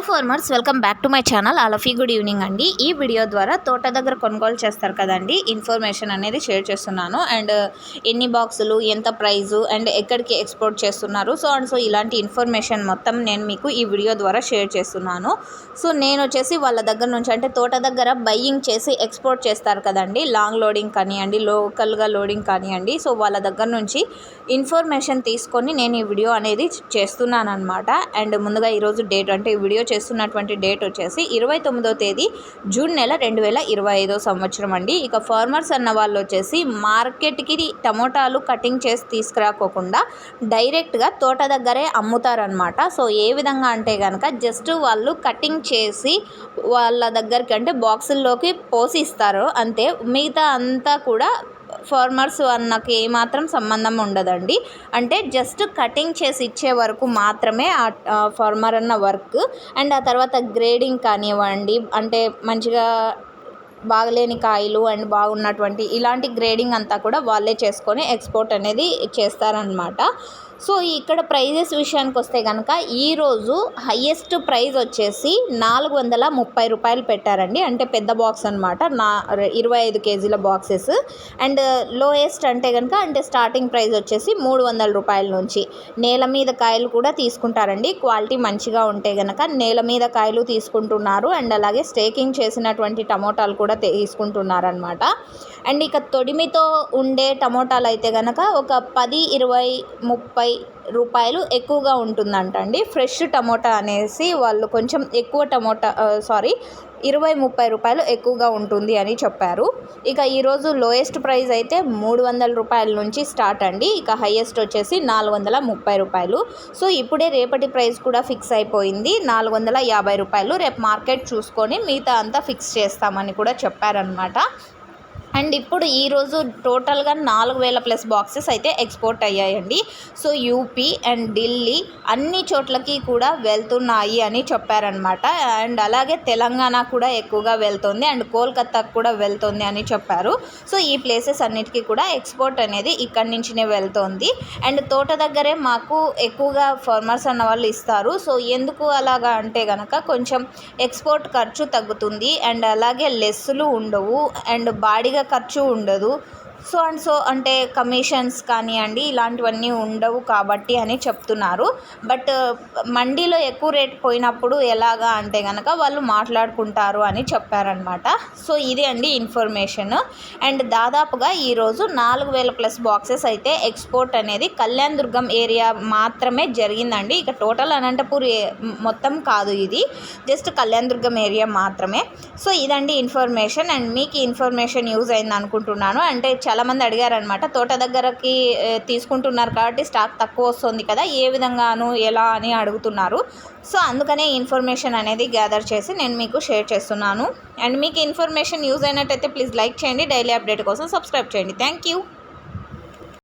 Hello farmers welcome back to my channel అలఫీ good evening అండి. ఈ video ద్వారా తోట దగ్గర కొనుగోలు చేస్తారు కదండి. ఇన్ఫర్మేషన్ అనేది షేర్ చేస్తున్నాను. అండ్ uh, ఎన్ని బాక్సులు ఎంత ప్రైజు అండ్ ఎక్కడికి ఎక్స్పోర్ట్ చేస్తున్నారు. సో అండ్ సో ఇలాంటి ఇన్ఫర్మేషన్ మొత్తం నేను మీకు ఈ వీడియో ద్వారా షేర్ చేస్తున్నాను. సో నేను వచ్చేసి వాళ్ళ దగ్గర నుంచి అంటే తోట దగ్గర బయ్యింగ్ చేసి ఎక్స్పోర్ట్ చేస్తారు కదండి. లాంగ్ లోడింగ్ కానివ్వండి లోకల్గా లోడింగ్ కానివ్వండి. సో వాళ్ళ దగ్గర నుంచి ఇన్ఫర్మేషన్ తీసుకొని నేను ఈ వీడియో అనేది చేస్తున్నాను అనమాట అండ్ ముందుగా ఈరోజు డేట్ అంటే ఈ వీడియో చేస్తున్నటువంటి డేట్ వచ్చేసి ఇరవై తొమ్మిదో తేదీ జూన్ నెల రెండు వేల ఇరవై ఐదో సంవత్సరం అండి. ఇక ఫార్మర్స్ అన్న వాళ్ళు వచ్చేసి మార్కెట్కి టమోటాలు కటింగ్ చేసి తీసుకురాకోకుండా డైరెక్ట్గా తోట దగ్గరే అమ్ముతారనమాట సో ఏ విధంగా అంటే కనుక జస్ట్ వాళ్ళు కటింగ్ చేసి వాళ్ళ దగ్గరికి అంటే బాక్సుల్లోకి పోసి ఇస్తారు. అంతే మిగతా అంతా కూడా ఫార్మర్స్ అన్నకి ఏమాత్రం సంబంధం ఉండదండి. అంటే జస్ట్ కటింగ్ చేసి ఇచ్చే వరకు మాత్రమే ఆ ఫార్మర్ అన్న వర్క్. అండ్ ఆ తర్వాత గ్రేడింగ్ కానివ్వండి అంటే మంచిగా బాగలేని కాయలు అండ్ బాగున్నటువంటి ఇలాంటి గ్రేడింగ్ అంతా కూడా వాళ్ళే చేసుకొని ఎక్స్పోర్ట్ అనేది చేస్తారనమాట సో ఇక్కడ ప్రైజెస్ విషయానికి వస్తే కనుక ఈరోజు హయ్యెస్ట్ ప్రైజ్ వచ్చేసి నాలుగు వందల ముప్పై రూపాయలు పెట్టారండి. అంటే పెద్ద బాక్స్ అనమాట నా ఇరవై ఐదు కేజీల బాక్సెస్. అండ్ లోయెస్ట్ అంటే కనుక అంటే స్టార్టింగ్ ప్రైస్ వచ్చేసి మూడు వందల రూపాయల నుంచి. నేల మీద కాయలు కూడా తీసుకుంటారండి. క్వాలిటీ మంచిగా ఉంటే కనుక నేల మీద కాయలు తీసుకుంటున్నారు. అండ్ అలాగే స్టేకింగ్ చేసినటువంటి టమోటాలు కూడా తీసుకుంటున్నారనమాట అండ్ ఇక తొడిమితో ఉండే టమోటాలు అయితే కనుక ఒక పది ఇరవై ముప్పై రూపాయలు ఎక్కువగా ఉంటుందంట అండి ఫ్రెష్ టమోటా అనేసి వాళ్ళు కొంచెం ఎక్కువ టమోటా సారీ ఇరవై ముప్పై రూపాయలు ఎక్కువగా ఉంటుంది అని చెప్పారు. ఇక ఈరోజు లోయెస్ట్ ప్రైస్ అయితే మూడు వందల రూపాయల నుంచి స్టార్ట్ అండి. ఇక హయ్యెస్ట్ వచ్చేసి నాలుగు వందల ముప్పై రూపాయలు. సో ఇప్పుడే రేపటి ప్రైస్ కూడా ఫిక్స్ అయిపోయింది. నాలుగు వందల యాభై రూపాయలు రేపు మార్కెట్ చూసుకొని మిగతా అంతా ఫిక్స్ చేస్తామని కూడా చెప్పారనమాట అండ్ ఇప్పుడు ఈరోజు టోటల్గా నాలుగు వేల ప్లస్ బాక్సెస్ అయితే ఎక్స్పోర్ట్ అయ్యాయండి. సో యూపీ అండ్ ఢిల్లీ అన్ని చోట్లకి కూడా వెళ్తున్నాయి అని చెప్పారనమాట అండ్ అలాగే తెలంగాణ కూడా ఎక్కువగా వెళ్తుంది అండ్ కోల్కతాకు కూడా వెళ్తుంది అని చెప్పారు. సో ఈ ప్లేసెస్ అన్నిటికీ కూడా ఎక్స్పోర్ట్ అనేది ఇక్కడి నుంచినే వెళ్తుంది. అండ్ తోట దగ్గరే మాకు ఎక్కువగా ఫార్మర్స్ అన్న వాళ్ళు ఇస్తారు. సో ఎందుకు అలాగా అంటే కనుక కొంచెం ఎక్స్పోర్ట్ ఖర్చు తగ్గుతుంది. అండ్ అలాగే లెస్సులు ఉండవు. అండ్ బాడీగా ఖర్చు ఉండదు. సో అండ్ సో అంటే కమిషన్స్ కానివ్వండి ఇలాంటివన్నీ ఉండవు కాబట్టి అని చెప్తున్నారు. బట్ మండీలో ఎక్కువ రేట్ పోయినప్పుడు ఎలాగా అంటే కనుక వాళ్ళు మాట్లాడుకుంటారు అని చెప్పారనమాట సో ఇది అండి ఇన్ఫర్మేషన్. అండ్ దాదాపుగా ఈరోజు నాలుగు వేల ప్లస్ బాక్సెస్ అయితే ఎక్స్పోర్ట్ అనేది కళ్యాణ్ దుర్గం ఏరియా మాత్రమే జరిగిందండి. ఇక టోటల్ అనంతపూర్ మొత్తం కాదు ఇది. జస్ట్ కళ్యాణ్ దుర్గం ఏరియా మాత్రమే. సో ఇదండి ఇన్ఫర్మేషన్. అండ్ మీకు ఇన్ఫర్మేషన్ యూజ్ అయింది అనుకుంటున్నాను అంటే చాలామంది అడిగారనమాట తోట దగ్గరకి తీసుకుంటున్నారు కాబట్టి స్టాక్ తక్కువ వస్తుంది కదా ఏ విధంగాను ఎలా అని అడుగుతున్నారు. సో అందుకనే ఇన్ఫర్మేషన్ అనేది గ్యాదర్ చేసి నేను మీకు షేర్ చేస్తున్నాను. అండ్ మీకు ఇన్ఫర్మేషన్ యూజ్ అయినట్టయితే ప్లీజ్ లైక్ చేయండి. డైలీ అప్డేట్ కోసం సబ్స్క్రైబ్ చేయండి. Thank you.